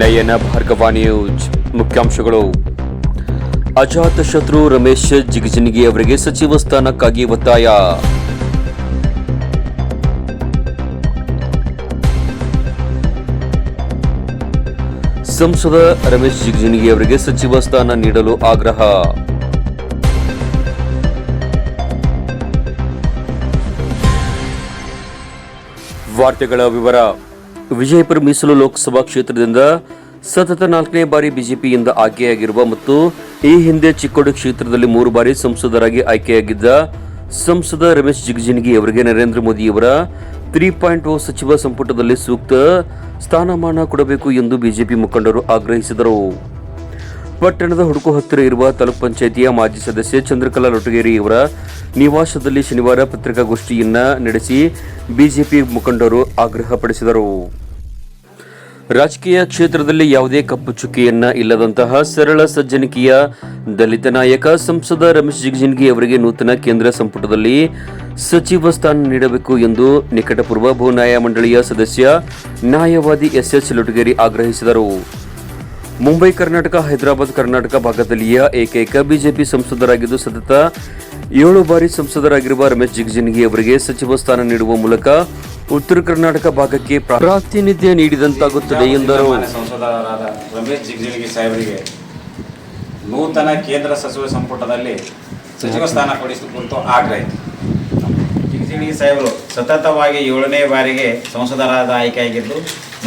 ನಯನ Bhargava news ಮುಖ್ಯಾಂಶಗಳು. ಅಜಾತ ಶತ್ರು ರಮೇಶ್ ಜಿಗಜಿಣಗಿ ಅವರಿಗೆ ಸಚಿವ ಸ್ಥಾನಕ್ಕಾಗಿ ಒತ್ತಾಯ. ಸಂಸದ ರಮೇಶ್ ಜಿಗಜಿಣಗಿ ಅವರಿಗೆ ಸಚಿವ ಸ್ಥಾನ ನೀಡಲು ಆಗ್ರಹ. ವಾರ್ತೆಗಳ ವಿವರ. ವಿಜಯಪುರ ಮೀಸಲು ಲೋಕಸಭಾ ಕ್ಷೇತ್ರದಿಂದ ಸತತ ನಾಲ್ಕನೇ ಬಾರಿ ಬಿಜೆಪಿಯಿಂದ ಆಯ್ಕೆಯಾಗಿರುವ ಮತ್ತು ಈ ಹಿಂದೆ ಚಿಕ್ಕೋಡಿ ಕ್ಷೇತ್ರದಲ್ಲಿ ಮೂರು ಬಾರಿ ಸಂಸದರಾಗಿ ಆಯ್ಕೆಯಾಗಿದ್ದ ಸಂಸದ ರಮೇಶ್ ಜಿಗಜಿಣಗಿ ಅವರಿಗೆ ನರೇಂದ್ರ ಮೋದಿಯವರ ತ್ರೀ ಪಾಯಿಂಟ್ ಓ ಸಚಿವ ಸಂಪುಟದಲ್ಲಿ ಸೂಕ್ತ ಸ್ಥಾನಮಾನ ಕೊಡಬೇಕು ಎಂದು ಬಿಜೆಪಿ ಮುಖಂಡರು ಆಗ್ರಹಿಸಿದರು. ಪಟ್ಟಣದ ಹುಡುಕು ಹತ್ತಿರ ಇರುವ ತಾಲೂಕ್ ಪಂಚಾಯಿತಿಯ ಮಾಜಿ ಸದಸ್ಯ ಚಂದ್ರಕಲಾ ಲೊಟಗೇರಿಯವರ ನಿವಾಸದಲ್ಲಿ ಶನಿವಾರ ಪತ್ರಿಕಾಗೋಷ್ಠಿಯನ್ನ ನಡೆಸಿ ಬಿಜೆಪಿ ಮುಖಂಡರು ಆಗ್ರಹಪಡಿಸಿದರು. ರಾಜಕೀಯ ಕ್ಷೇತ್ರದಲ್ಲಿ ಯಾವುದೇ ಕಪ್ಪು ಚುಕ್ಕಿಯನ್ನ ಇಲ್ಲದಂತಹ ಸರಳ ಸಜ್ಜನಿಕೆಯ ದಲಿತ ನಾಯಕ ಸಂಸದ ರಮೇಶ್ ಜಿಗಜಿಣಗಿ ಅವರಿಗೆ ನೂತನ ಕೇಂದ್ರ ಸಂಪುಟದಲ್ಲಿ ಸಚಿವ ಸ್ಥಾನ ನೀಡಬೇಕು ಎಂದು ನಿಕಟಪೂರ್ವ ಭೂ ನ್ಯಾಯ ಮಂಡಳಿಯ ಸದಸ್ಯ ನ್ಯಾಯವಾದಿ ಎಸ್ ಎಸ್ ಲೊಟಗೇರಿ ಆಗ್ರಹಿಸಿದರು. ಮುಂಬೈ, ಕರ್ನಾಟಕ, ಹೈದರಾಬಾದ್, ಕರ್ನಾಟಕ ಭಾಗದಲ್ಲಿಯ ಏಕೈಕ ಬಿಜೆಪಿ ಸಂಸದರಾಗಿದ್ದು ಸತತ ಏಳು ಬಾರಿ ಸಂಸದರಾಗಿರುವ ರಮೇಶ್ ಜಿಗಜಿಣಗಿ ಅವರಿಗೆ ಸಚಿವ ಸ್ಥಾನ ನೀಡುವ ಮೂಲಕ ಉತ್ತರ ಕರ್ನಾಟಕ ಭಾಗಕ್ಕೆ ಪ್ರಾ- ಪ್ರಾತಿನಿಧ್ಯ ನೀಡಿದಂತಾಗುತ್ತದೆ ಎಂದರು. ಸಂಸದರಾದ ರಮೇಶ್ ಜಿಗಜಿಣಗಿ ಸಾಹೇಬರಿಗೆ ನೂತನ ಕೇಂದ್ರ ಸಚಿವ ಸಂಪುಟದಲ್ಲಿ ಸಚಿವ ಸ್ಥಾನ ಕೊಡಿಸಿದ ಕುರಿತು ಆಗ್ರಹ ಇತ್ತು. ಜಿಗಜಿಣಗಿ ಸಾಹೇಬರು ಸತತವಾಗಿ ಏಳನೇ ಬಾರಿಗೆ ಸಂಸದರಾದ ಆಯ್ಕೆಯಾಗಿದ್ದು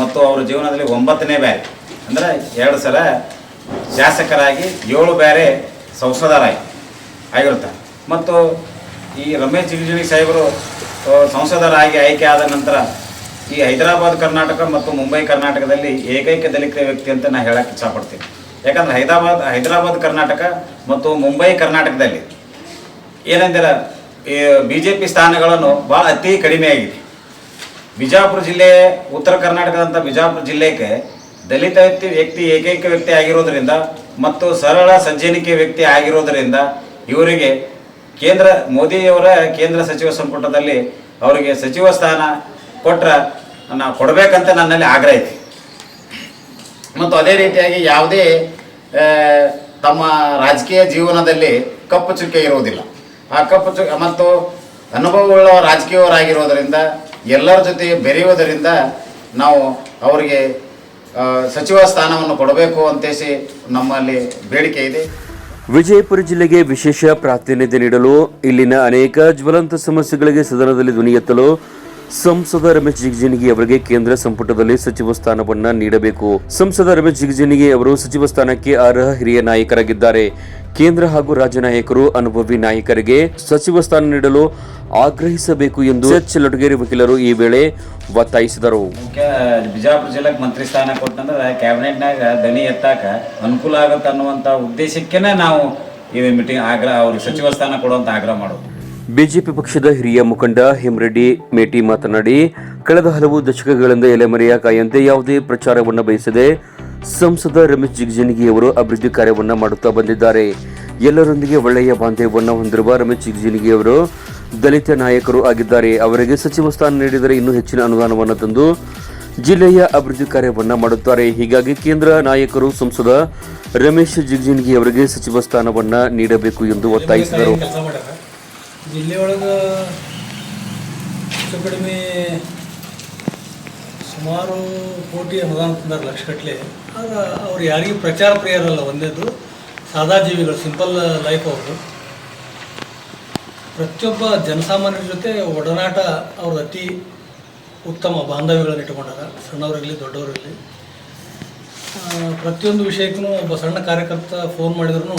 ಮತ್ತು ಅವರ ಜೀವನದಲ್ಲಿ ಒಂಬತ್ತನೇ ಬಾರಿ, ಅಂದರೆ ಎರಡು ಸಲ ಶಾಸಕರಾಗಿ ಏಳು ಬ್ಯಾರೆ ಸಂಸದರಾಗಿ ಆಗಿರುತ್ತಾರೆ. ಮತ್ತು ಈ ರಮೇಶ್ ಜಿಗಜಿಣಗಿ ಸಾಹೇಬರು ಸಂಸದರಾಗಿ ಆಯ್ಕೆ ಆದ ನಂತರ ಈ ಹೈದರಾಬಾದ್ ಕರ್ನಾಟಕ ಮತ್ತು ಮುಂಬೈ ಕರ್ನಾಟಕದಲ್ಲಿ ಏಕೈಕ ದಲಿತ ವ್ಯಕ್ತಿ ಅಂತ ನಾನು ಹೇಳಕ್ಕೆ ಇಚ್ಛಪಡ್ತೀನಿ. ಯಾಕಂದ್ರೆ ಹೈದರಾಬಾದ್ ಹೈದರಾಬಾದ್ ಕರ್ನಾಟಕ ಮತ್ತು ಮುಂಬೈ ಕರ್ನಾಟಕದಲ್ಲಿ ಏನಂದಿರ ಈ ಬಿ ಜೆ ಪಿ ಸ್ಥಾನಗಳನ್ನು ಭಾಳ ಅತಿ ಕಡಿಮೆ ಆಗಿದೆ. ಬಿಜಾಪುರ ಜಿಲ್ಲೆ, ಉತ್ತರ ಕರ್ನಾಟಕದಂಥ ಬಿಜಾಪುರ ಜಿಲ್ಲೆಗೆ ದಲಿತ ವ್ಯಕ್ತಿ ವ್ಯಕ್ತಿ ಏಕೈಕ ವ್ಯಕ್ತಿ ಆಗಿರೋದ್ರಿಂದ ಮತ್ತು ಸರಳ, ಸಜ್ಜನಿಕೆ ವ್ಯಕ್ತಿ ಆಗಿರೋದ್ರಿಂದ ಇವರಿಗೆ ಕೇಂದ್ರ ಮೋದಿಯವರ ಕೇಂದ್ರ ಸಚಿವ ಸಂಪುಟದಲ್ಲಿ ಅವರಿಗೆ ಸಚಿವ ಸ್ಥಾನ ಕೊಟ್ರೆ ನಾವು ಕೊಡಬೇಕಂತ ನನ್ನಲ್ಲಿ ಆಗ್ರಹ ಐತಿ. ಮತ್ತು ಅದೇ ರೀತಿಯಾಗಿ ಯಾವುದೇ ತಮ್ಮ ರಾಜಕೀಯ ಜೀವನದಲ್ಲಿ ಕಪ್ಪು ಚುಕ್ಕೆ ಇರುವುದಿಲ್ಲ. ಆ ಕಪ್ಪು ಚುಕ್ಕೆ ಮತ್ತು ಅನುಭವವುಳ್ಳ ರಾಜಕೀಯವರಾಗಿರೋದರಿಂದ ಎಲ್ಲರ ಜೊತೆ ಬೆರೆಯುವುದರಿಂದ ನಾವು ಅವರಿಗೆ ಸಚಿವ ಸ್ಥಾನವನ್ನು ಕೊಡಬೇಕು ಅಂತೇಸಿ ನಮ್ಮಲ್ಲಿ ಬೇಡಿಕೆ ಇದೆ. ವಿಜಯಪುರ ಜಿಲ್ಲೆಗೆ ವಿಶೇಷ ಪ್ರಾತಿನಿಧ್ಯ ನೀಡಲು ಇಲ್ಲಿನ ಅನೇಕ ಜ್ವಲಂತ ಸಮಸ್ಯೆಗಳಿಗೆ ಸದನದಲ್ಲಿ ಧ್ವನಿ ಎತ್ತಲು ಸಂಸದ ರಮೇಶ್ ಜಿಗಜಿಣಗಿ ಅವರಿಗೆ ಕೇಂದ್ರ ಸಂಪುಟದಲ್ಲಿ ಸಚಿವ ಸ್ಥಾನವನ್ನ ನೀಡಬೇಕು. ಸಂಸದ ರಮೇಶ್ ಜಿಗಜಿಣಗಿ ಅವರು ಸಚಿವ ಸ್ಥಾನಕ್ಕೆ ಅರ್ಹ ಹಿರಿಯ ನಾಯಕರಾಗಿದ್ದಾರೆ. ಕೇಂದ್ರ ಹಾಗೂ ರಾಜ್ಯ ನಾಯಕರು, ಅನುಭವಿ ನಾಯಕರಿಗೆ ಸಚಿವ ಸ್ಥಾನ ನೀಡಲು ಆಗ್ರಹಿಸಬೇಕು ಎಂದು ಎಚ್ ಲಟಗೇರಿ ವಕೀಲರು ಈ ವೇಳೆ ಒತ್ತಾಯಿಸಿದರು. ಬಿಜಾಪುರ ಜಿಲ್ಲೆಗೆ ಮಂತ್ರಿ ಸ್ಥಾನ ಕೊಟ್ಟಂದ್ರೆ ಕ್ಯಾಬಿನೆಟ್ನಾಗ ದನಿ ಎತ್ತಾಕ ಅನುಕೂಲ ಆಗುತ್ತೆ ಅನ್ನುವಂಥ ಉದ್ದೇಶಕ್ಕೇನೆ ನಾವು ಈ ಮೀಟಿಂಗ್ ಆಗ್ರಹ ಅವ್ರಿಗೆ ಸಚಿವ ಸ್ಥಾನ ಕೊಡುವಂತ ಆಗ್ರಹ ಮಾಡೋದು. ಬಿಜೆಪಿ ಪಕ್ಷದ ಹಿರಿಯ ಮುಖಂಡ ಹೇಮರೆಡ್ಡಿ ಮೇಟಿ ಮಾತನಾಡಿ, ಕಳೆದ ಹಲವು ದಶಕಗಳಿಂದ ಎಲೆಮರೆಯ ಕಾಯಂತೆ ಯಾವುದೇ ಪ್ರಚಾರವನ್ನು ಬಯಸದೆ ಸಂಸದ ರಮೇಶ್ ಜಿಗಜಿಣಗಿ ಅವರು ಅಭಿವೃದ್ಧಿ ಕಾರ್ಯವನ್ನು ಮಾಡುತ್ತಾ ಬಂದಿದ್ದಾರೆ. ಎಲ್ಲರೊಂದಿಗೆ ಒಳ್ಳೆಯ ಬಾಂಧವ್ಯವನ್ನು ಹೊಂದಿರುವ ರಮೇಶ್ ಜಿಗಜಿಣಗಿ ಅವರು ದಲಿತ ನಾಯಕರು ಆಗಿದ್ದಾರೆ. ಅವರಿಗೆ ಸಚಿವ ಸ್ಥಾನ ನೀಡಿದರೆ ಇನ್ನೂ ಹೆಚ್ಚಿನ ಅನುದಾನವನ್ನು ತಂದು ಜಿಲ್ಲೆಯ ಅಭಿವೃದ್ಧಿ ಕಾರ್ಯವನ್ನು ಮಾಡುತ್ತಾರೆ. ಹೀಗಾಗಿ ಕೇಂದ್ರ ನಾಯಕರು ಸಂಸದ ರಮೇಶ್ ಜಿಗಜಿಣಗಿ ಅವರಿಗೆ ಸಚಿವ ಸ್ಥಾನವನ್ನು ನೀಡಬೇಕು ಎಂದು ಒತ್ತಾಯಿಸಿದರು. ಜಿಲ್ಲೆ ಒಳಗೆ ಹೆಚ್ಚು ಕಡಿಮೆ ಸುಮಾರು ಕೋಟಿ ಅನುದಾನ ಲಕ್ಷ ಗಟ್ಟಲೆ ಆದ್ರೆ ಅವ್ರು ಯಾರಿಗೂ ಪ್ರಚಾರ ಪ್ರಿಯರಲ್ಲ ಒಂದೇದು. ಸಾದಾ ಜೀವಿಗಳು, ಸಿಂಪಲ್ ಲೈಫ್ ಅವರು ಪ್ರತಿಯೊಬ್ಬ ಜನಸಾಮಾನ್ಯರ ಜೊತೆ ಒಡನಾಟ ಅವ್ರ ಅತಿ ಉತ್ತಮ ಬಾಂಧವ್ಯಗಳನ್ನು ಇಟ್ಕೊಂಡಾರ ಸಣ್ಣವರಿರಲಿ ದೊಡ್ಡವರಿರಲಿ ಪ್ರತಿಯೊಂದು ವಿಷಯಕ್ಕೂ ಒಬ್ಬ ಸಣ್ಣ ಕಾರ್ಯಕರ್ತ ಫೋನ್ ಮಾಡಿದ್ರು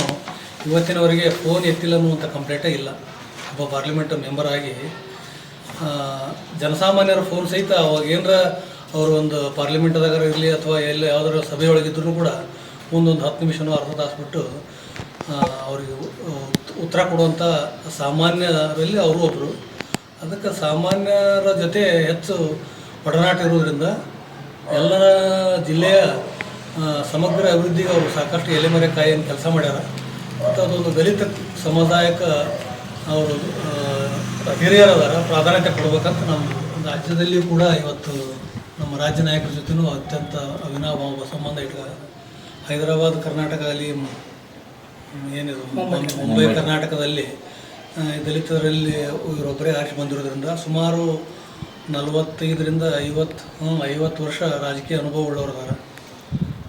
ಇವತ್ತಿನವರೆಗೆ ಫೋನ್ ಎತ್ತಿಲ್ಲ ಅನ್ನುವಂಥ ಕಂಪ್ಲೇಂಟೇ ಇಲ್ಲ. ಒಬ್ಬ ಪಾರ್ಲಿಮೆಂಟ್ ಮೆಂಬರ್ ಆಗಿ ಜನಸಾಮಾನ್ಯರ ಫೋನ್ ಸಹಿತ ಅವಾಗ ಏನರ ಅವರು ಒಂದು ಪಾರ್ಲಿಮೆಂಟ್ದಾಗ ಇರಲಿ ಅಥವಾ ಎಲ್ಲಿ ಯಾವ್ದಾರ ಸಭೆಯೊಳಗಿದ್ರು ಕೂಡ ಮುಂದೊಂದು ಹತ್ತು ನಿಮಿಷನೂ ಅರ್ಧ ತಾಸು ಬಿಟ್ಟು ಅವರಿಗೆ ಉತ್ತರ ಕೊಡುವಂಥ ಸಾಮಾನ್ಯರಲ್ಲಿ ಅವರು ಒಬ್ಬರು ಅದಕ್ಕೆ ಸಾಮಾನ್ಯರ ಜೊತೆ ಹೆಚ್ಚು ಒಡನಾಟ ಇರೋದ್ರಿಂದ ಎಲ್ಲರ ಜಿಲ್ಲೆಯ ಸಮಗ್ರ ಅಭಿವೃದ್ಧಿಗೆ ಅವರು ಸಾಕಷ್ಟು ಎಲೆಮರೆ ಕಾಯಿಯನ್ನು ಕೆಲಸ ಮಾಡ್ಯಾರ. ಮತ್ತು ಅದೊಂದು ದಲಿತ ಸಮುದಾಯಕ್ಕೆ ಅವರು ಹಿರಿಯರದಾರ ಪ್ರಾಧಾನ್ಯತೆ ಕೊಡಬೇಕಂತ ನಮ್ಮ ರಾಜ್ಯದಲ್ಲಿ ಕೂಡ ಇವತ್ತು ನಮ್ಮ ರಾಜ್ಯ ನಾಯಕರ ಜೊತೆನೂ ಅತ್ಯಂತ ಅವಿನಾಭಾವ ಸಂಬಂಧ ಇಟ್ಟ ಹೈದರಾಬಾದ್ ಕರ್ನಾಟಕ ಅಲ್ಲಿ ಏನಿದು ಮುಂಬೈ. ಕರ್ನಾಟಕದಲ್ಲಿ ದಲಿತರಲ್ಲಿ ಇವರೊಬ್ಬರೇ ಆಚೆ ಬಂದಿರೋದ್ರಿಂದ ಸುಮಾರು ನಲವತ್ತೈದರಿಂದ ಐವತ್ತು ಹ್ಞೂ ಐವತ್ತು ವರ್ಷ ರಾಜಕೀಯ ಅನುಭವ ಉಳ್ಳವರಿದ್ದಾರೆ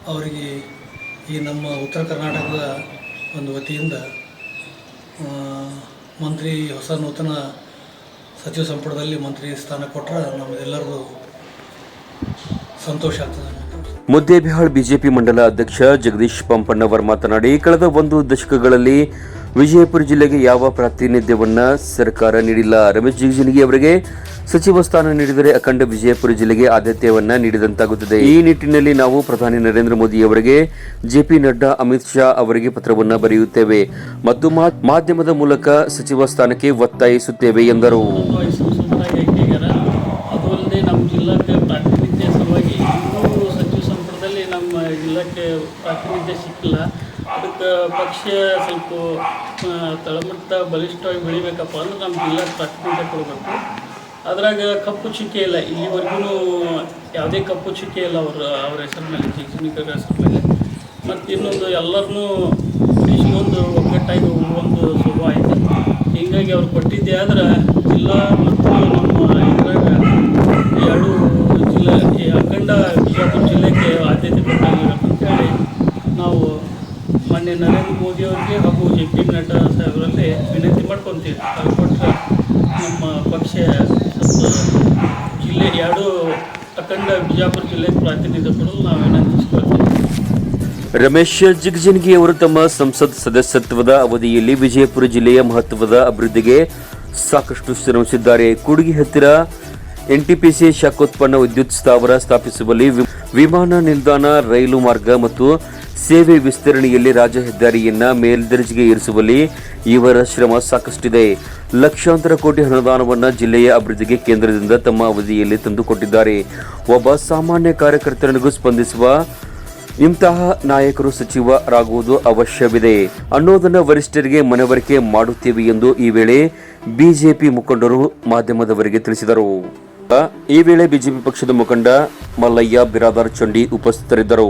ಅವರಿಗೆ ಈ ನಮ್ಮ ಉತ್ತರ ಕರ್ನಾಟಕದ ಒಂದು ವತಿಯಿಂದ ಮಂತ್ರಿ, ಹೊಸ ನೂತನ ಸಚಿವ ಸಂಪುಟದಲ್ಲಿ ಮಂತ್ರಿ ಸ್ಥಾನ ಕೊಟ್ಟರೆ ನಮ್ಮೆಲ್ಲರಿಗೂ ಸಂತೋಷ ಆಗ್ತದೆ ಮುದ್ದೇಬಿಹಾಳ್ ಬಿಜೆಪಿ ಮಂಡಲ ಅಧ್ಯಕ್ಷ ಜಗದೀಶ್ ಪಂಪಣ್ಣವರ್ ಮಾತನಾಡಿ, ಕಳೆದ ಒಂದು ದಶಕಗಳಲ್ಲಿ ವಿಜಯಪುರ ಜಿಲ್ಲೆಗೆ ಯಾವ ಪ್ರಾತಿನಿಧ್ಯವನ್ನ ಸರ್ಕಾರ ನೀಡಿಲ್ಲ? ರಮೇಶ್ ಜಿಗಜಿಣಗಿ ಅವರಿಗೆ ಸಚಿವ ಸ್ಥಾನ ನೀಡಿದರೆ ಅಖಂಡ ವಿಜಯಪುರ ಜಿಲ್ಲೆಗೆ ಆದ್ಯತೆಯನ್ನ ನೀಡಿದಂತಾಗುತ್ತದೆ. ಈ ನಿಟ್ಟಿನಲ್ಲಿ ನಾವು ಪ್ರಧಾನಿ ನರೇಂದ್ರ ಮೋದಿ ಅವರಿಗೆ ಜೆಪಿ ನಡ್ಡಾ, ಅಮಿತ್ ಶಾ ಅವರಿಗೆ ಪತ್ರವನ್ನ ಬರೆಯುತ್ತೇವೆ ಮತ್ತು ಮಾಧ್ಯಮದ ಮೂಲಕ ಸಚಿವ ಸ್ಥಾನಕ್ಕೆ ಒತ್ತಾಯಿಸುತ್ತೇವೆ ಎಂದರು. ಅದಕ್ಕೆ ಪಕ್ಷ ಸ್ವಲ್ಪ ತಳಮಟ್ಟ ಬಲಿಷ್ಠವಾಗಿ ಬೆಳಿಬೇಕಪ್ಪ ಅಂದ್ರೆ ನಮ್ಮ ಜಿಲ್ಲಾ ಪ್ರಾತಿನಿಧ್ಯ ಕೊಡಬೇಕು. ಅದ್ರಾಗ ಕಪ್ಪು ಚುಕ್ಕೆ ಇಲ್ಲ ಇಲ್ಲಿವರೆಗೂ ಯಾವುದೇ ಕಪ್ಪು ಚುಕ್ಕೆ ಇಲ್ಲ ಅವ್ರ ಅವ್ರ ಹೆಸರು ಮೇಲೆ ಶೈಕ್ಷಣಿಕರ ಹೆಸರು ಮೇಲೆ ಮತ್ತು ಇನ್ನೊಂದು ಎಲ್ಲರನ್ನೂ ಇಷ್ಟೊಂದು ಒಗ್ಗಟ್ಟಾಗಿ ಒಂದು ಸ್ವಭಾವ ಐತೆ ಹೀಗಾಗಿ ಅವ್ರು ಕೊಟ್ಟಿದ್ದೆ ಆದ್ರೆ ಜಿಲ್ಲಾ ಮತ್ತು ನಮ್ಮ ಇದ್ರಾಗ ಎರಡು ಜಿಲ್ಲೆ ಅಖಂಡ ಬಿಜಾಪುರ ಜಿಲ್ಲೆಗೆ ಆದ್ಯತೆ ಕೊಟ್ಟಾಗಿರಬೇಕಂತೇಳಿ ನಾವು ಮಾನ್ಯ ನರೇಂದ್ರ ಮೋದಿ ಅವರಿಗೆ ಹಾಗೂ ಎಂ ಪಿ ನಡ್ಡಾ ಸಾಹೇಬರಲ್ಲಿ ವಿನಂತಿ ಮಾಡ್ಕೊತೀವಿ. ಅದು ಕೊಟ್ಟರೆ ನಮ್ಮ ಪಕ್ಷ ಜಿಲ್ಲೆ ಎರಡು ಅಖಂಡ ಬಿಜಾಪುರ ಜಿಲ್ಲೆಗೆ ಪ್ರಾತಿನಿಧ್ಯ ಕೊಡಲು ನಾವು ವಿನಂತಿಸ್ಕೊಳ್ತೀವಿ ರಮೇಶ್ ಜಿಗ್ಜಿನ್ಗಿ ಅವರು ತಮ್ಮ ಸಂಸತ್ ಸದಸ್ಯತ್ವದ ಅವಧಿಯಲ್ಲಿ ವಿಜಯಪುರ ಜಿಲ್ಲೆಯ ಮಹತ್ವದ ಅಭಿವೃದ್ಧಿಗೆ ಸಾಕಷ್ಟು ಶ್ರಮಿಸಿದ್ದಾರೆ ಕೂಡಗಿ ಹತ್ತಿರ ಎನ್ಟಿಪಿಸಿ ಶಾಖೋತ್ಪನ್ನ ವಿದ್ಯುತ್ ಸ್ಥಾವರ ಸ್ಥಾಪಿಸುವಲ್ಲಿ ವಿಮಾನ ನಿಲ್ದಾಣ, ರೈಲು ಮಾರ್ಗ ಮತ್ತು ಸೇವೆ ವಿಸ್ತರಣೆಯಲ್ಲಿ ರಾಜ್ಯ ಹೆದ್ದಾರಿಯನ್ನ ಮೇಲ್ದರ್ಜೆಗೆ ಏರಿಸುವಲ್ಲಿ ಇವರ ಶ್ರಮ ಸಾಕಷ್ಟಿದೆ. ಲಕ್ಷಾಂತರ ಕೋಟಿ ಅನುದಾನವನ್ನು ಜಿಲ್ಲೆಯ ಅಭಿವೃದ್ಧಿಗೆ ಕೇಂದ್ರದಿಂದ ತಮ್ಮ ಅವಧಿಯಲ್ಲಿ ತಂದುಕೊಟ್ಟಿದ್ದಾರೆ. ಒಬ್ಬ ಸಾಮಾನ್ಯ ಕಾರ್ಯಕರ್ತನಿಗೂ ಸ್ಪಂದಿಸುವ ಇಂತಹ ನಾಯಕರು ಸಚಿವರಾಗುವುದು ಅವಶ್ಯವಿದೆ. ಅನ್ನೋದನ್ನ ವರಿಷ್ಠರಿಗೆ ಮನವರಿಕೆ ಮಾಡುತ್ತೇವೆ ಎಂದು ಈ ವೇಳೆ ಬಿಜೆಪಿ ಮುಖಂಡರು ಮಾಧ್ಯಮದವರಿಗೆ ತಿಳಿಸಿದರು. ಈ ವೇಳೆ ಬಿಜೆಪಿ ಪಕ್ಷದ ಮುಖಂಡ ಮಲ್ಲಯ್ಯ ಬಿರಾದಾರ್ ಚಂಡಿ ಉಪಸ್ಥಿತರಿದ್ದರು.